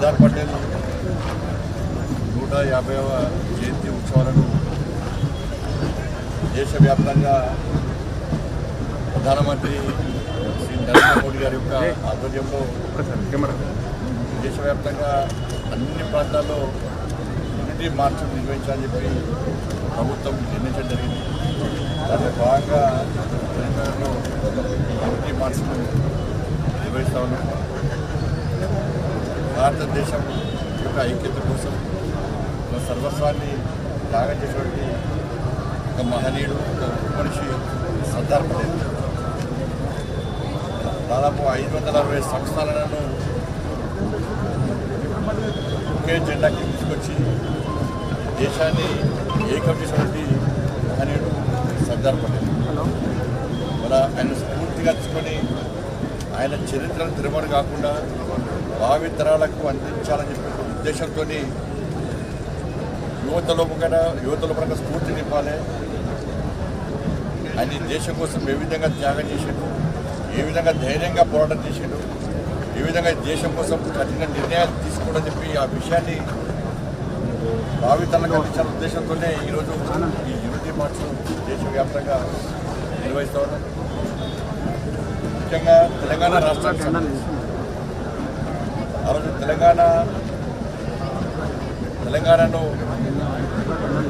సర్దార్ పటేల్ నూట యాభైవ జయంతి ఉత్సవాలను దేశవ్యాప్తంగా ప్రధానమంత్రి శ్రీ నరేంద్ర మోడీ గారి యొక్క ఆధ్వర్యంలో దేశవ్యాప్తంగా అన్ని ప్రాంతాల్లో యూనిటీ మార్చ్ నిర్వహించాలని చెప్పి ప్రభుత్వం నిర్ణయించడం జరిగింది. దాంట్లో భాగంగా తెలంగాణలో యూనిటీ మార్చ్ను నిర్వహిస్తా ఉన్నాం. భారతదేశం యొక్క ఐక్యత కోసం తన సర్వస్వాన్ని త్యాగం చేసినటువంటి ఒక మహనీయుడు ఒక మనిషి సందర్భం దాదాపు ఐదు వందల అరవై సంస్థలను ఒకే జెండాకి తీసుకొచ్చి దేశాన్ని ఏకం చేసినటువంటి మహనీయుడు సందర్భం మన ఆయన స్ఫూర్తిగా తీసుకొని ఆయన చరిత్రను తిరుమల కాకుండా భావితరాలకు అందించాలని చెప్పి ఉద్దేశంతో యువతలో కన్నా పరంగా స్ఫూర్తి నింపాలి. ఆయన ఈ దేశం కోసం ఏ విధంగా త్యాగం చేసిండు ఏ విధంగా ధైర్యంగా పోరాటం చేశాడు ఏ విధంగా దేశం కోసం కఠిన నిర్ణయాలు తీసుకోవడం చెప్పి ఆ విషయాన్ని భావితలకు అందించాలనే ఉద్దేశంతోనే ఈరోజు ఈ యూనిటీ మార్చ్ దేశవ్యాప్తంగా నిర్వహిస్తూ ఉన్నాం. ముఖ్యంగా తెలంగాణ రాష్ట్రానికి సంబంధించి ఆ రోజు తెలంగాణ తెలంగాణను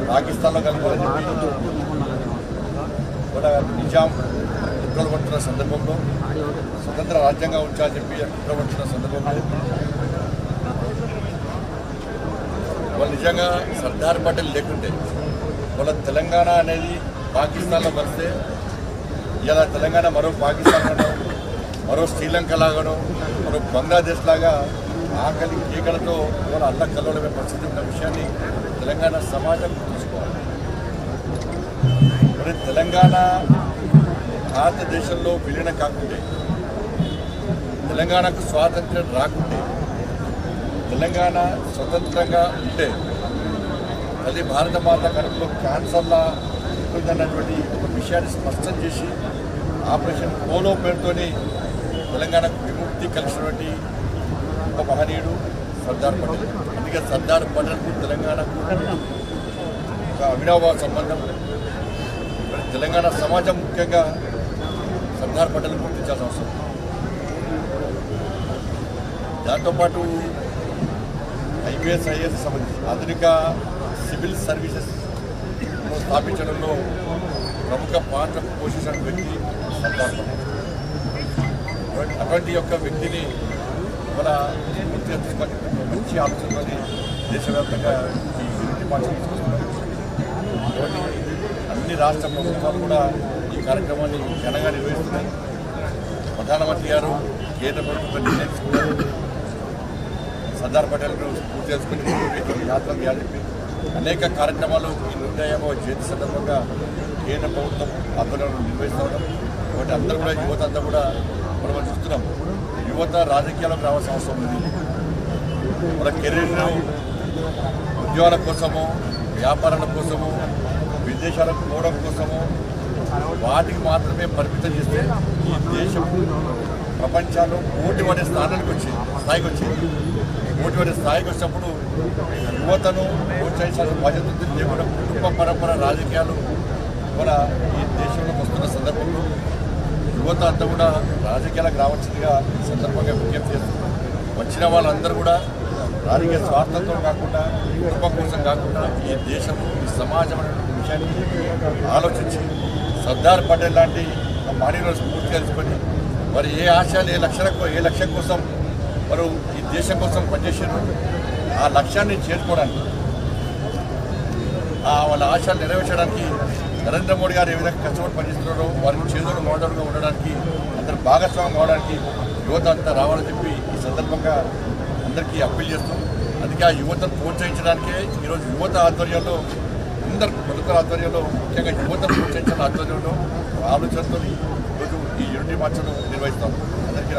పాకిస్తాన్లో కలపాలని చెప్పి కూడా నిజాం కుట్రపడుతున్న సందర్భంలో స్వతంత్ర రాజ్యంగా ఉంచాలని చెప్పి కుట్రపడుతున్న సందర్భంలో వాళ్ళు నిజంగా సర్దార్ పటేల్ లేకుంటే వాళ్ళ తెలంగాణ అనేది పాకిస్తాన్లో వస్తే ఇలా తెలంగాణ మరో పాకిస్తాన్ మరో శ్రీలంక లాగానో మరో బంగ్లాదేశ్ లాగా ఆకలి కేకలతో వాళ్ళ అల్ల కలవడమే పరిస్థితి ఉన్న విషయాన్ని తెలంగాణ సమాజం గుర్తుంచుకోవాలి మరి తెలంగాణ భారతదేశంలో విలీనం కాకుంటే తెలంగాణకు స్వాతంత్ర్యం రాకుంటే తెలంగాణ స్వతంత్రంగా ఉంటే అది భారత మాత కడుపులో క్యాన్సర్లా ఉంటుందన్నటువంటి ఒక విషయాన్ని స్పష్టం చేసి ఆపరేషన్ పోలో పేరుతోని తెలంగాణకు విముక్తి కలిసినటువంటి ఒక మహనీయుడు సర్దార్ పటేల్. అందుకే సర్దార్ పటేల్కు తెలంగాణకు ఒక అవినాభావ సంబంధం. మరి తెలంగాణ సమాజం ముఖ్యంగా సర్దార్ పటేల్ గుర్తించాల్సిన అవసరం. దాంతోపాటు ఐపీఎస్ ఐఏఎస్ సంబంధించి ఆధునిక సివిల్ సర్వీసెస్ స్థాపించడంలో ప్రముఖ పాత్ర పోషించిన వ్యక్తి సర్దార్ పటేల్. అటువంటి- యొక్క వ్యక్తిని మన పూర్తిగా తీసుకొని మంచి దేశవ్యాప్తంగా ఈ యూనిటీ మార్చ్ తీసుకొస్తున్నారు. అన్ని రాష్ట్ర ప్రభుత్వాలు కూడా ఈ కార్యక్రమాన్ని ఘనంగా నిర్వహిస్తున్నాయి. ప్రధానమంత్రి గారు కేంద్ర ప్రభుత్వం నిర్ణయించుకున్నారు సర్దార్ పటేల్ను పూర్తి చేసుకుని యాత్ర చేయాలని అనేక కార్యక్రమాలు ఈ నూట జయంతి సందర్భంగా కేంద్ర ప్రభుత్వం ఆధ్వర్యంలో నిర్వహిస్తూ ఉన్నాం కాబట్టి అందరూ కూడా యువత అంతా కూడా మనం చూస్తున్నాం. యువత రాజకీయాలకు రావాల్సిన అవసరం ఉంది. మన కెరీర్ను ఉద్యోగాల కోసము వ్యాపారాల కోసము విదేశాలకు పోవడం కోసము వాటికి మాత్రమే పరిమితం చేస్తే ఈ దేశం ప్రపంచంలో పోటీ పడే స్థానానికి వచ్చి స్థాయికి వచ్చింది పోటీ పడే స్థాయికి వచ్చినప్పుడు యువతను ప్రోత్సహించాల్సిన బాధ్యత లేకుండా కుటుంబ పరంపర రాజకీయాలు కూడా ఈ దేశంలోకి వస్తున్న సందర్భంలో యువత అంతా కూడా రాజకీయాలకు రావాల్సిందిగా ఈ సందర్భంగా విజ్ఞప్తి చేస్తున్నాం. వచ్చిన వాళ్ళందరూ కూడా రాజకీయ స్వార్థంతో కాకుండా కుటుంబ కోసం కాకుండా ఈ దేశం ఈ సమాజం అనేటువంటి విషయాన్ని ఆలోచించి సర్దార్ పటేల్ లాంటి ఆ మహనీయులను స్ఫూర్తిగా తెలుసుకొని మరి ఏ ఆశయాలు ఏ లక్ష్యాలకు ఏ లక్ష్యం కోసం వారు ఈ దేశం కోసం పనిచేసారు ఆ లక్ష్యాన్ని చేరుకోవడానికి ఆ వాళ్ళ ఆశలు నెరవేర్చడానికి నరేంద్ర మోడీ గారు ఏ విధంగా కష్టపడి పనిచేస్తున్నారో వారికి చేదోడు మోడలుగా ఉండడానికి అందరు భాగస్వామ్యం కావడానికి యువత అంతా రావాలని చెప్పి ఈ సందర్భంగా అందరికీ అప్పీల్ చేస్తాం అందుకే ఆ యువతను ప్రోత్సహించడానికే ఈరోజు యువత ఆధ్వర్యంలో అందరు ప్రముఖుల ఆధ్వర్యంలో ముఖ్యంగా యువతను ప్రోత్సహించిన ఆధ్వర్యంలో ఆలోచనతో ఈరోజు ఈ యూనిటీ మార్చను నిర్వహిస్తాం. అందరికీ